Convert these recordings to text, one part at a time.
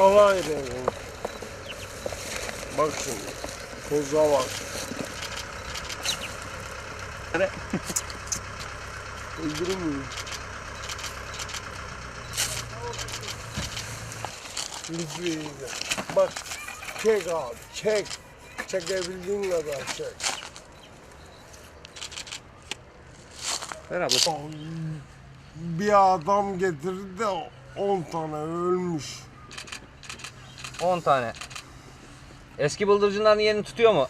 Alay rengi. Bak şimdi. Toza bak. Öldürür müyüm? Lütfen. Bak çek abi çek. Çekebildiğin kadar çek. Ver abla. Bir adam getirdi de 10 tane ölmüş. 10 tane. Eski bıldırcınların yerini tutuyor mu?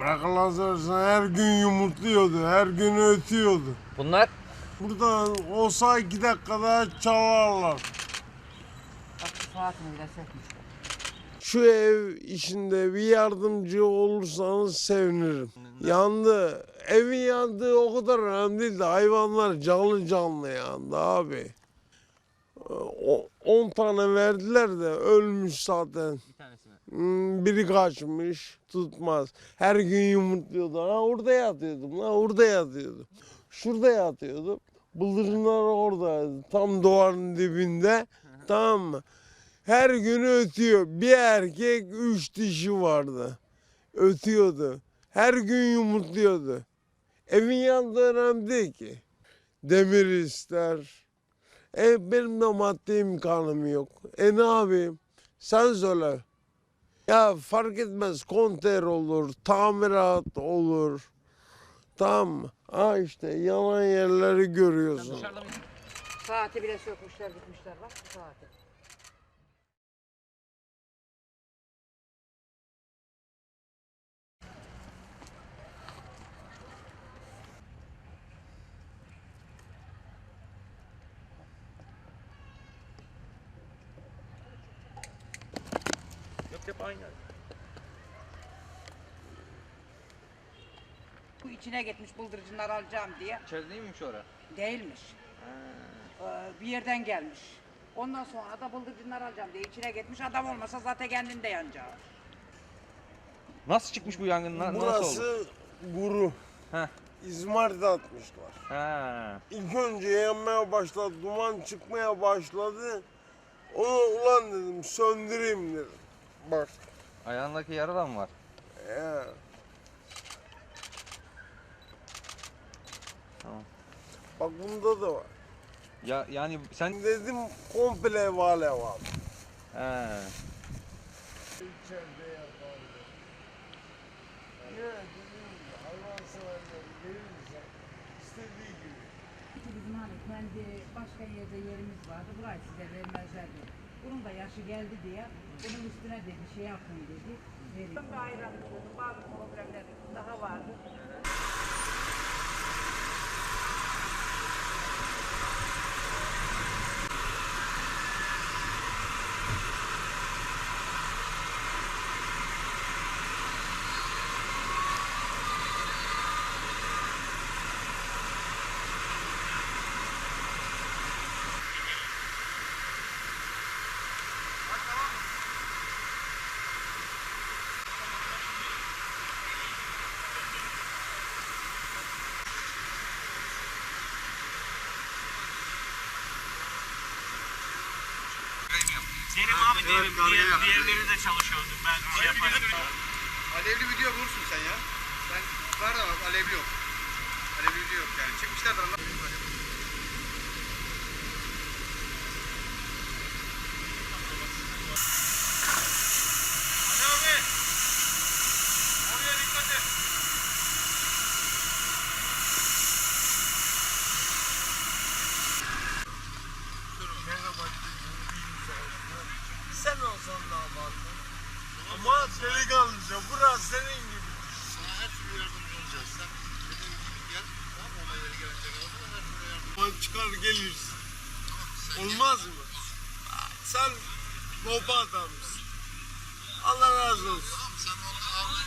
Bırak seversen her gün yumurtluyordu, her gün ötüyordu. Bunlar Burada olsa iki dakikada çalarlar. Saatini bile sökmüş. Şu ev işinde bir yardımcı olursanız sevinirim. Yandı. Evin yandığı o kadar önemli değil de hayvanlar canlı canlı yandı abi. 10 tane verdiler de ölmüş zaten. bir? Hmm, biri kaçmış tutmaz. Her gün yumurtluyordu. Ha orada yatıyordum. Ha orada yatıyordum. Şurada yatıyordum. Bıldırcınlar oradaydı. Tam duvarın dibinde. tamam mı? Her gün ötüyor. Bir erkek üç dişi vardı. Ötüyordu. Her gün yumurtluyordu. Evin yanında önemli değil ki. Demir ister. E benim de maddi imkanım yok. E ne yapayım? Sen söyle. Ya fark etmez konter olur, tamirat olur. Mı? Ha işte yanan yerleri görüyorsun. Saati bile sökmüşler gitmişler bak saati. Hep aynı. Bu içine gitmiş bıldırcınlar alacağım diye. İçeride değil miymiş orası? Değilmiş. Ee, bir yerden gelmiş. Ondan sonra da bıldırcınlar alacağım diye içine gitmiş. Adam olmasa zaten kendinde yanacağı. Nasıl çıkmış bu yangın? Na- Nasıl oldu? Burası guru. Heh. İzmarit atmışlar. Ha. İlk önce yanmaya başladı, duman çıkmaya başladı. Onu ulan dedim söndüreyim dedim. Bak. Ayağındaki yara da mı var? Ya. Tamam. Bak bunda da var. Ya yani sen Dedim komple vale var. He. İçeride yapardı. Evet dedim hayvan severler gelirse istediği gibi. Bizim hani kendi başka yerde yerimiz vardı. Burayı size vermezler dedi. Bunun da yaşı geldi diye bunun üstüne dedi şey yapın dedi. Verin. İçiyordum. Bazı problemler daha vardı. Selim abi diyelim, diğer, diğerleri de çalışıyordu. Ben şey yaparım. Alevli video bulursun sen ya. Ben var da alevli yok. Alevli video yok yani. Çekmişler de Allah. Sen olsan damadın. Ama delikanlıca burası senin gibi. Sana her türlü yardımcı olacağız. Sen dediğin gibi gel. Tamam mı? Olay yeri gelince kadar her türlü yardımcı Ama çıkar gelirsin. Olmaz mı? Sen baba adamsın. Allah razı olsun. Tamam sen onu al.